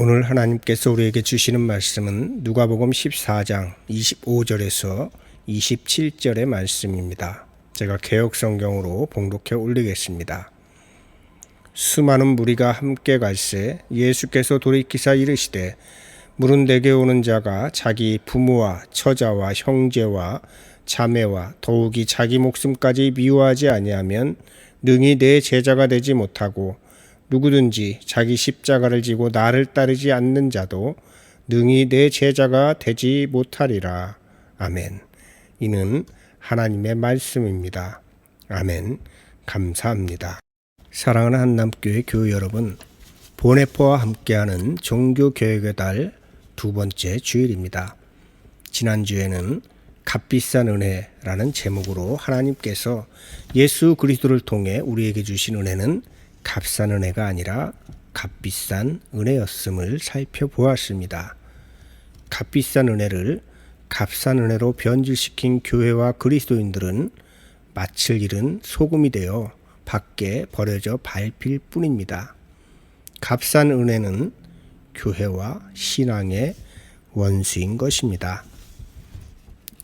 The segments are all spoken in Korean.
오늘 하나님께서 우리에게 주시는 말씀은 누가복음 14장 25절에서 27절의 말씀입니다. 제가 개혁 성경으로 봉독해 올리겠습니다. 수많은 무리가 함께 갈새 예수께서 돌이키사 이르시되 물은 내게 오는 자가 자기 부모와 처자와 형제와 자매와 더욱이 자기 목숨까지 미워하지 아니하면 능히 내 제자가 되지 못하고 누구든지 자기 십자가를 지고 나를 따르지 않는 자도 능히 내 제자가 되지 못하리라. 아멘. 이는 하나님의 말씀입니다. 아멘. 감사합니다. 사랑하는 한남교회 교회 여러분, 보네포와 함께하는 종교교육의 달 두 번째 주일입니다. 지난주에는 값비싼 은혜라는 제목으로 하나님께서 예수 그리스도를 통해 우리에게 주신 은혜는 값싼 은혜가 아니라 값비싼 은혜였음을 살펴보았습니다. 값비싼 은혜를 값싼 은혜로 변질시킨 교회와 그리스도인들은 마칠 일은 소금이 되어 밖에 버려져 밟힐 뿐입니다. 값싼 은혜는 교회와 신앙의 원수인 것입니다.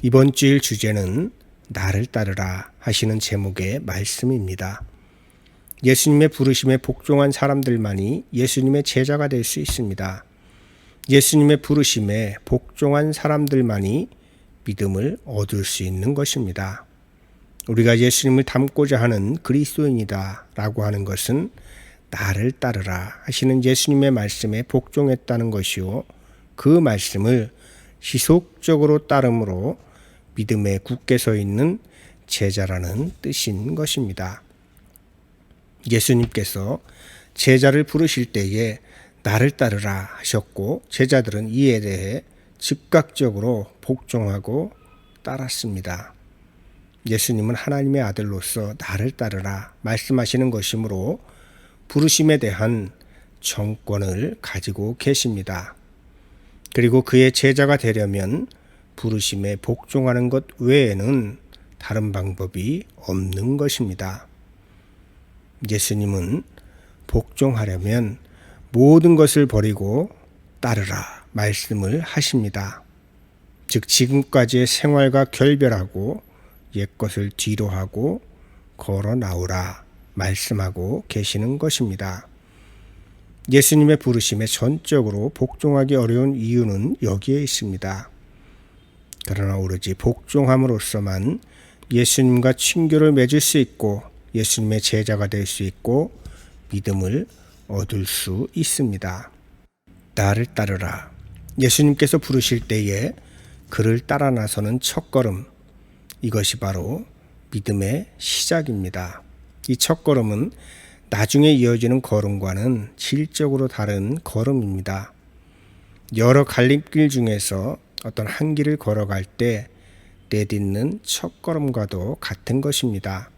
이번 주일 주제는 나를 따르라 하시는 제목의 말씀입니다. 예수님의 부르심에 복종한 사람들만이 예수님의 제자가 될 수 있습니다. 예수님의 부르심에 복종한 사람들만이 믿음을 얻을 수 있는 것입니다. 우리가 예수님을 닮고자 하는 그리스도인이다 라고 하는 것은 나를 따르라 하시는 예수님의 말씀에 복종했다는 것이요. 그 말씀을 지속적으로 따름으로 믿음에 굳게 서 있는 제자라는 뜻인 것입니다. 예수님께서 제자를 부르실 때에 나를 따르라 하셨고 제자들은 이에 대해 즉각적으로 복종하고 따랐습니다. 예수님은 하나님의 아들로서 나를 따르라 말씀하시는 것이므로 부르심에 대한 정권을 가지고 계십니다. 그리고 그의 제자가 되려면 부르심에 복종하는 것 외에는 다른 방법이 없는 것입니다. 예수님은 복종하려면 모든 것을 버리고 따르라 말씀을 하십니다. 즉 지금까지의 생활과 결별하고 옛것을 뒤로 하고 걸어 나오라 말씀하고 계시는 것입니다. 예수님의 부르심에 전적으로 복종하기 어려운 이유는 여기에 있습니다. 그러나 오로지 복종함으로써만 예수님과 친교를 맺을 수 있고 예수님의 제자가 될 수 있고 믿음을 얻을 수 있습니다. 나를 따르라. 예수님께서 부르실 때에 그를 따라 나서는 첫걸음. 이것이 바로 믿음의 시작입니다. 이 첫걸음은 나중에 이어지는 걸음과는 질적으로 다른 걸음입니다. 여러 갈림길 중에서 어떤 한 길을 걸어갈 때 내딛는 첫걸음과도 같은 것입니다.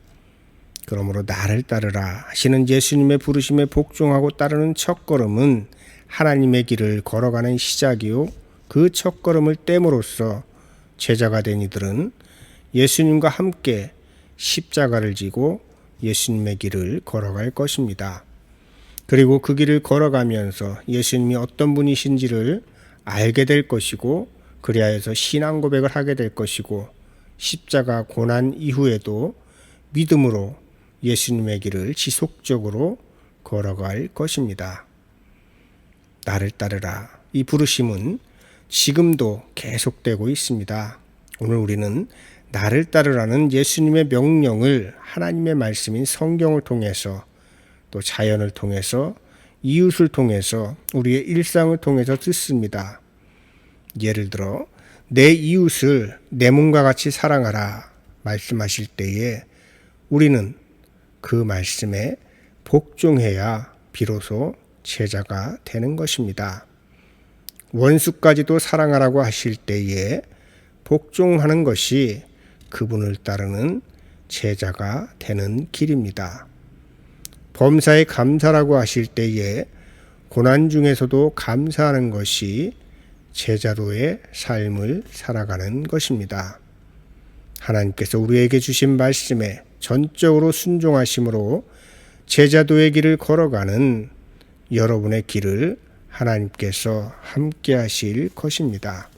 그러므로 나를 따르라 하시는 예수님의 부르심에 복종하고 따르는 첫걸음은 하나님의 길을 걸어가는 시작이요. 그 첫걸음을 떼므로써 제자가 된 이들은 예수님과 함께 십자가를 지고 예수님의 길을 걸어갈 것입니다. 그리고 그 길을 걸어가면서 예수님이 어떤 분이신지를 알게 될 것이고 그리하여서 신앙 고백을 하게 될 것이고 십자가 고난 이후에도 믿음으로 예수님의 길을 지속적으로 걸어갈 것입니다. 나를 따르라. 이 부르심은 지금도 계속되고 있습니다. 오늘 우리는 나를 따르라는 예수님의 명령을 하나님의 말씀인 성경을 통해서 또 자연을 통해서 이웃을 통해서 우리의 일상을 통해서 듣습니다. 예를 들어 내 이웃을 내 몸과 같이 사랑하라 말씀하실 때에 우리는 그 말씀에 복종해야 비로소 제자가 되는 것입니다. 원수까지도 사랑하라고 하실 때에 복종하는 것이 그분을 따르는 제자가 되는 길입니다. 범사에 감사라고 하실 때에 고난 중에서도 감사하는 것이 제자로의 삶을 살아가는 것입니다. 하나님께서 우리에게 주신 말씀에 전적으로 순종하심으로 제자도의 길을 걸어가는 여러분의 길을 하나님께서 함께 하실 것입니다.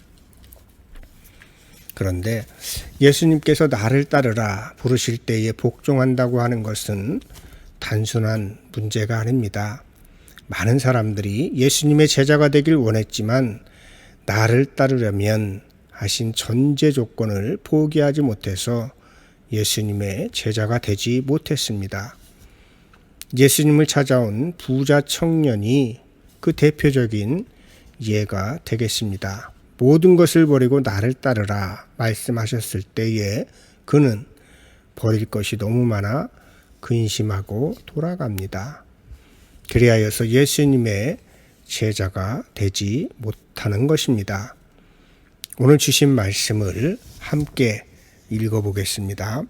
그런데 예수님께서 나를 따르라 부르실 때에 복종한다고 하는 것은 단순한 문제가 아닙니다. 많은 사람들이 예수님의 제자가 되길 원했지만 나를 따르려면 하신 전제 조건을 포기하지 못해서 예수님의 제자가 되지 못했습니다. 예수님을 찾아온 부자 청년이 그 대표적인 예가 되겠습니다. 모든 것을 버리고 나를 따르라 말씀하셨을 때에 그는 버릴 것이 너무 많아 근심하고 돌아갑니다. 그리하여서 예수님의 제자가 되지 못하는 것입니다. 오늘 주신 말씀을 함께 읽어보겠습니다.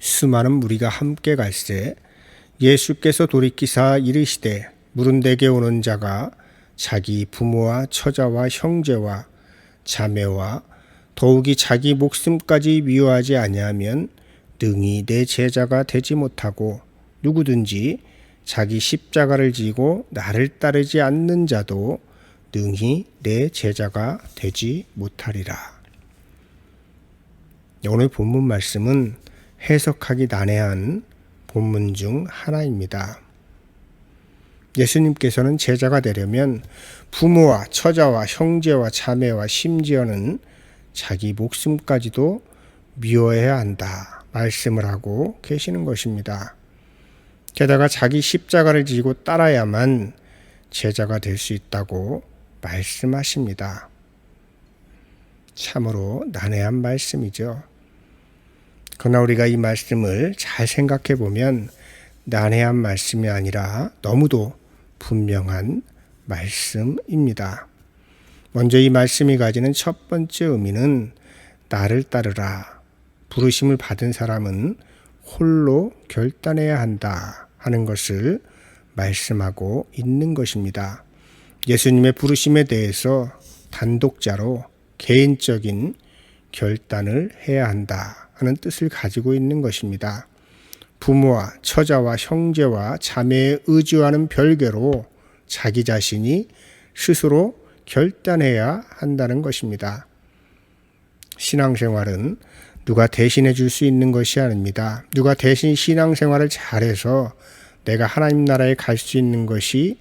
수많은 무리가 함께 갈새 예수께서 돌이키사 이르시되 물은 내게 오는 자가 자기 부모와 처자와 형제와 자매와 더욱이 자기 목숨까지 미워하지 아니하면 능히 내 제자가 되지 못하고 누구든지 자기 십자가를 지고 나를 따르지 않는 자도 능히 내 제자가 되지 못하리라. 오늘 본문 말씀은 해석하기 난해한 본문 중 하나입니다. 예수님께서는 제자가 되려면 부모와 처자와 형제와 자매와 심지어는 자기 목숨까지도 미워해야 한다 말씀을 하고 계시는 것입니다. 게다가 자기 십자가를 지고 따라야만 제자가 될 수 있다고 말씀하십니다. 참으로 난해한 말씀이죠. 그러나 우리가 이 말씀을 잘 생각해 보면 난해한 말씀이 아니라 너무도 분명한 말씀입니다. 먼저 이 말씀이 가지는 첫 번째 의미는 나를 따르라. 부르심을 받은 사람은 홀로 결단해야 한다 하는 것을 말씀하고 있는 것입니다. 예수님의 부르심에 대해서 단독자로 개인적인 결단을 해야 한다 하는 뜻을 가지고 있는 것입니다. 부모와 처자와 형제와 자매에 의지하는 별개로 자기 자신이 스스로 결단해야 한다는 것입니다. 신앙생활은 누가 대신해 줄 수 있는 것이 아닙니다. 누가 대신 신앙생활을 잘해서 내가 하나님 나라에 갈 수 있는 것이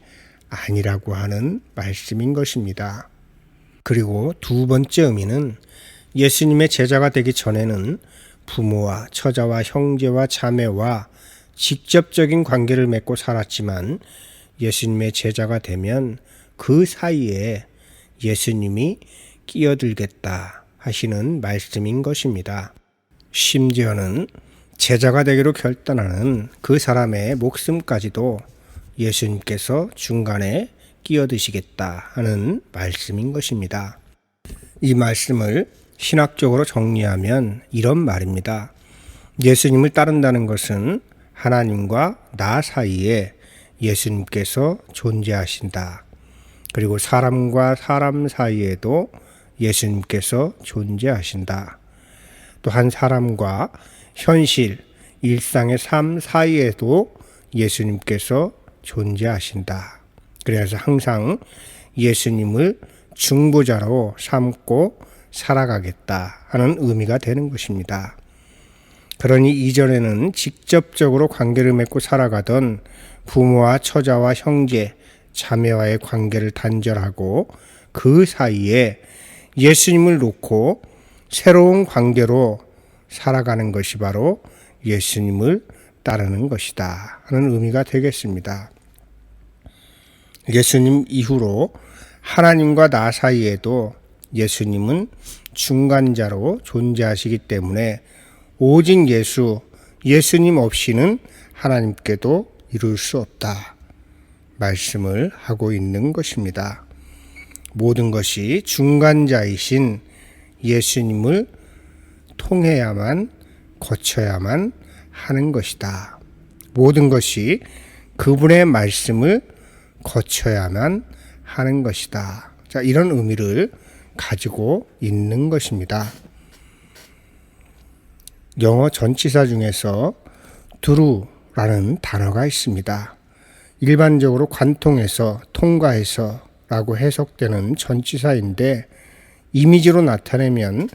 아니라고 하는 말씀인 것입니다. 그리고 두 번째 의미는 예수님의 제자가 되기 전에는 부모와 처자와 형제와 자매와 직접적인 관계를 맺고 살았지만 예수님의 제자가 되면 그 사이에 예수님이 끼어들겠다 하시는 말씀인 것입니다. 심지어는 제자가 되기로 결단하는 그 사람의 목숨까지도 예수님께서 중간에 끼어드시겠다 하는 말씀인 것입니다. 이 말씀을 신학적으로 정리하면 이런 말입니다. 예수님을 따른다는 것은 하나님과 나 사이에 예수님께서 존재하신다. 그리고 사람과 사람 사이에도 예수님께서 존재하신다. 또한 사람과 현실, 일상의 삶 사이에도 예수님께서 존재하신다. 그래서 항상 예수님을 중보자로 삼고 살아가겠다 하는 의미가 되는 것입니다. 그러니 이전에는 직접적으로 관계를 맺고 살아가던 부모와 처자와 형제, 자매와의 관계를 단절하고 그 사이에 예수님을 놓고 새로운 관계로 살아가는 것이 바로 예수님을 따르는 것이다 하는 의미가 되겠습니다. 예수님 이후로 하나님과 나 사이에도 예수님은 중간자로 존재하시기 때문에 오직 예수, 예수님 없이는 하나님께도 이룰 수 없다. 말씀을 하고 있는 것입니다. 모든 것이 중간자이신 예수님을 통해야만, 거쳐야만 하는 것이다. 모든 것이 그분의 말씀을 거쳐야만 하는 것이다. 자, 이런 의미를 가지고 있는 것입니다. 영어 전치사 중에서 두루라는 단어가 있습니다. 일반적으로 관통해서 통과해서 라고 해석되는 전치사인데 이미지로 나타내면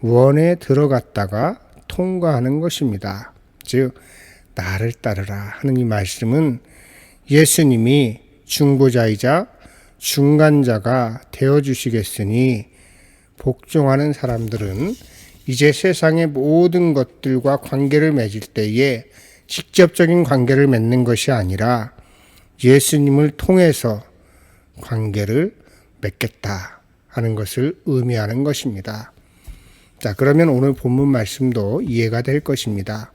원에 들어갔다가 통과하는 것입니다. 즉 나를 따르라 하는 이 말씀은 예수님이 중보자이자 중간자가 되어 주시겠으니 복종하는 사람들은 이제 세상의 모든 것들과 관계를 맺을 때에 직접적인 관계를 맺는 것이 아니라 예수님을 통해서 관계를 맺겠다 하는 것을 의미하는 것입니다. 자, 그러면 오늘 본문 말씀도 이해가 될 것입니다.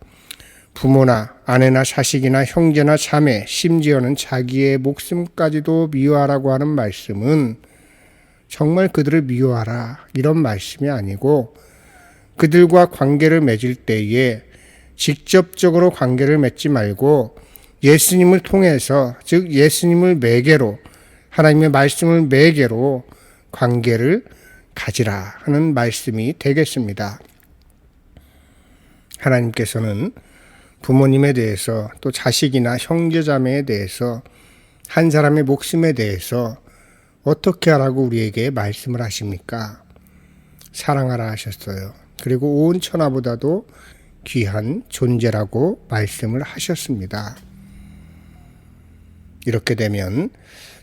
부모나 아내나 자식이나 형제나 자매, 심지어는 자기의 목숨까지도 미워하라고 하는 말씀은 정말 그들을 미워하라 이런 말씀이 아니고 그들과 관계를 맺을 때에 직접적으로 관계를 맺지 말고 예수님을 통해서 즉 예수님을 매개로 하나님의 말씀을 매개로 관계를 가지라 하는 말씀이 되겠습니다. 하나님께서는 부모님에 대해서 또 자식이나 형제자매에 대해서 한 사람의 목숨에 대해서 어떻게 하라고 우리에게 말씀을 하십니까? 사랑하라 하셨어요. 그리고 온 천하보다도 귀한 존재라고 말씀을 하셨습니다. 이렇게 되면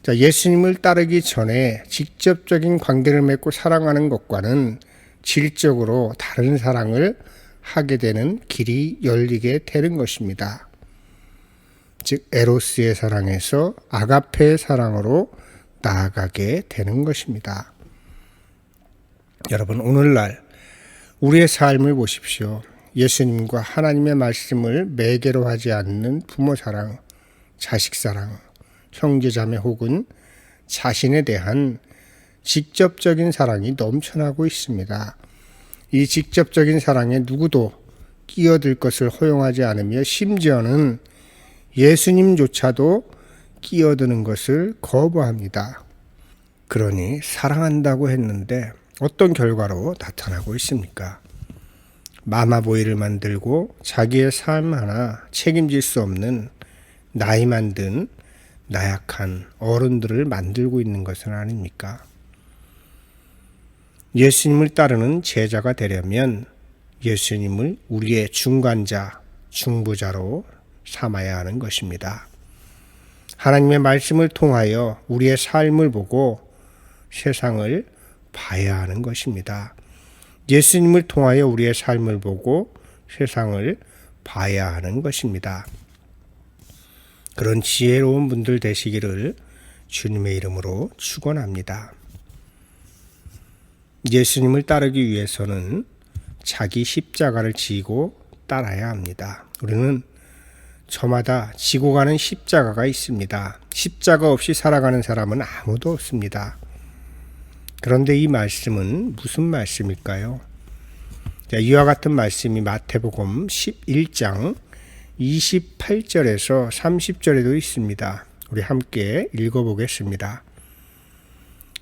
자, 예수님을 따르기 전에 직접적인 관계를 맺고 사랑하는 것과는 질적으로 다른 사랑을 하게 되는 길이 열리게 되는 것입니다. 즉 에로스의 사랑에서 아가페의 사랑으로 나아가게 되는 것입니다. 여러분 오늘날 우리의 삶을 보십시오. 예수님과 하나님의 말씀을 매개로 하지 않는 부모 사랑, 자식 사랑, 형제자매 혹은 자신에 대한 직접적인 사랑이 넘쳐나고 있습니다. 이 직접적인 사랑에 누구도 끼어들 것을 허용하지 않으며 심지어는 예수님조차도 끼어드는 것을 거부합니다. 그러니 사랑한다고 했는데 어떤 결과로 나타나고 있습니까? 마마보이를 만들고 자기의 삶 하나 책임질 수 없는 나이 만든 나약한 어른들을 만들고 있는 것은 아닙니까? 예수님을 따르는 제자가 되려면 예수님을 우리의 중간자, 중보자로 삼아야 하는 것입니다. 하나님의 말씀을 통하여 우리의 삶을 보고 세상을 봐야 하는 것입니다. 예수님을 통하여 우리의 삶을 보고 세상을 봐야 하는 것입니다. 그런 지혜로운 분들 되시기를 주님의 이름으로 축원합니다. 예수님을 따르기 위해서는 자기 십자가를 지고 따라야 합니다. 우리는 저마다 지고 가는 십자가가 있습니다. 십자가 없이 살아가는 사람은 아무도 없습니다. 그런데 이 말씀은 무슨 말씀일까요? 자, 이와 같은 말씀이 마태복음 11장 28절에서 30절에도 있습니다. 우리 함께 읽어보겠습니다.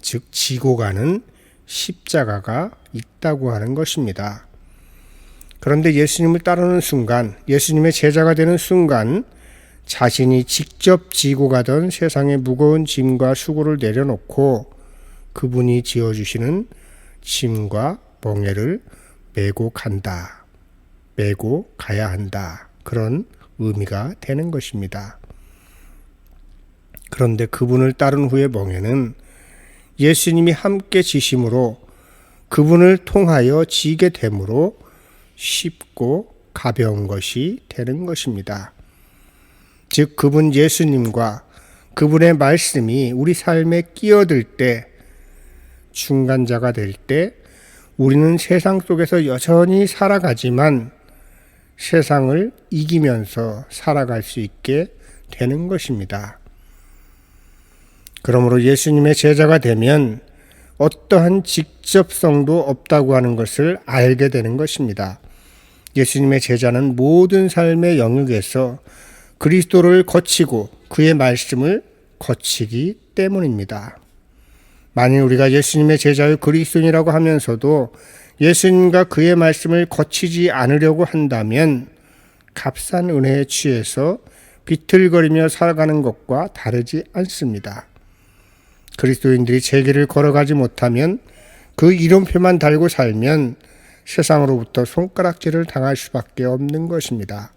즉 지고 가는 십자가가 있다고 하는 것입니다. 그런데 예수님을 따르는 순간, 예수님의 제자가 되는 순간, 자신이 직접 지고 가던 세상의 무거운 짐과 수고를 내려놓고 그분이 지어주시는 짐과 멍에를 메고 간다. 메고 가야 한다. 그런 의미가 되는 것입니다. 그런데 그분을 따른 후의 멍에는 예수님이 함께 지심으로 그분을 통하여 지게 되므로 쉽고 가벼운 것이 되는 것입니다. 즉, 그분 예수님과 그분의 말씀이 우리 삶에 끼어들 때, 중간자가 될 때, 우리는 세상 속에서 여전히 살아가지만 세상을 이기면서 살아갈 수 있게 되는 것입니다. 그러므로 예수님의 제자가 되면 어떠한 직접성도 없다고 하는 것을 알게 되는 것입니다. 예수님의 제자는 모든 삶의 영역에서 그리스도를 거치고 그의 말씀을 거치기 때문입니다. 만일 우리가 예수님의 제자의 그리스도인이라고 하면서도 예수님과 그의 말씀을 거치지 않으려고 한다면 값싼 은혜에 취해서 비틀거리며 살아가는 것과 다르지 않습니다. 그리스도인들이 제 길을 걸어가지 못하면 그 이름표만 달고 살면 세상으로부터 손가락질을 당할 수밖에 없는 것입니다.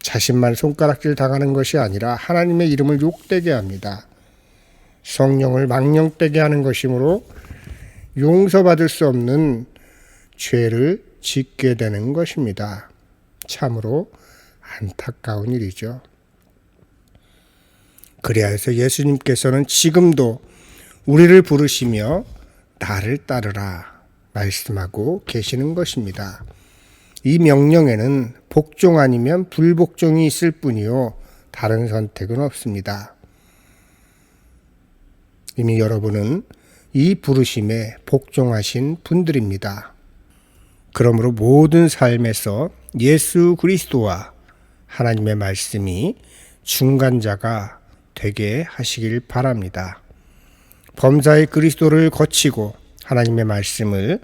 자신만 손가락질 당하는 것이 아니라 하나님의 이름을 욕되게 합니다. 성령을 망령되게 하는 것이므로 용서받을 수 없는 죄를 짓게 되는 것입니다. 참으로 안타까운 일이죠. 그래야 해서 예수님께서는 지금도 우리를 부르시며 나를 따르라 말씀하고 계시는 것입니다. 이 명령에는 복종 아니면 불복종이 있을 뿐이요. 다른 선택은 없습니다. 이미 여러분은 이 부르심에 복종하신 분들입니다. 그러므로 모든 삶에서 예수 그리스도와 하나님의 말씀이 중간자가 되게 하시길 바랍니다. 범사의 그리스도를 거치고 하나님의 말씀을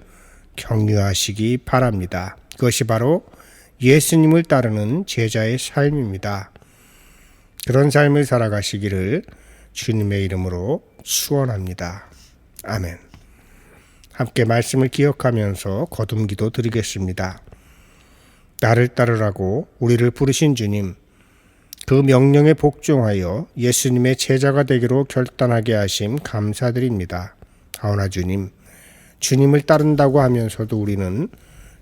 경유하시기 바랍니다. 그것이 바로 예수님을 따르는 제자의 삶입니다. 그런 삶을 살아가시기를 주님의 이름으로 축원합니다. 아멘. 함께 말씀을 기억하면서 거듭 기도 드리겠습니다. 나를 따르라고 우리를 부르신 주님, 그 명령에 복종하여 예수님의 제자가 되기로 결단하게 하심 감사드립니다. 하오나 주님, 주님을 따른다고 하면서도 우리는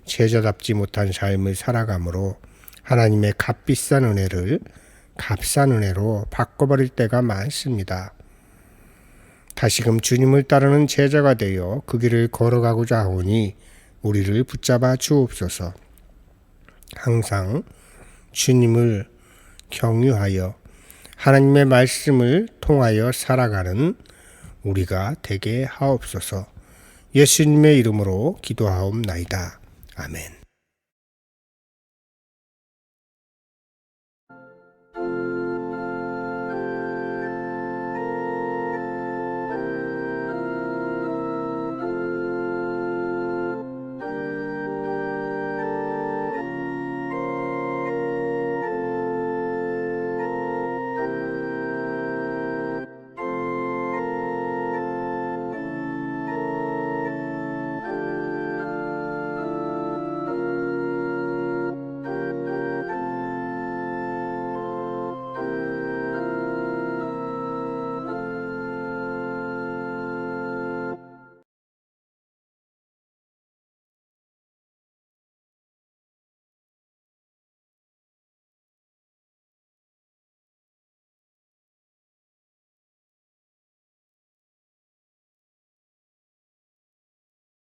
제자답지 못한 삶을 살아가므로 하나님의 값비싼 은혜를 값싼 은혜로 바꿔버릴 때가 많습니다. 다시금 주님을 따르는 제자가 되어 그 길을 걸어가고자 하오니 우리를 붙잡아 주옵소서. 항상 주님을 경유하여 하나님의 말씀을 통하여 살아가는 우리가 되게 하옵소서. 예수님의 이름으로 기도하옵나이다. 아멘.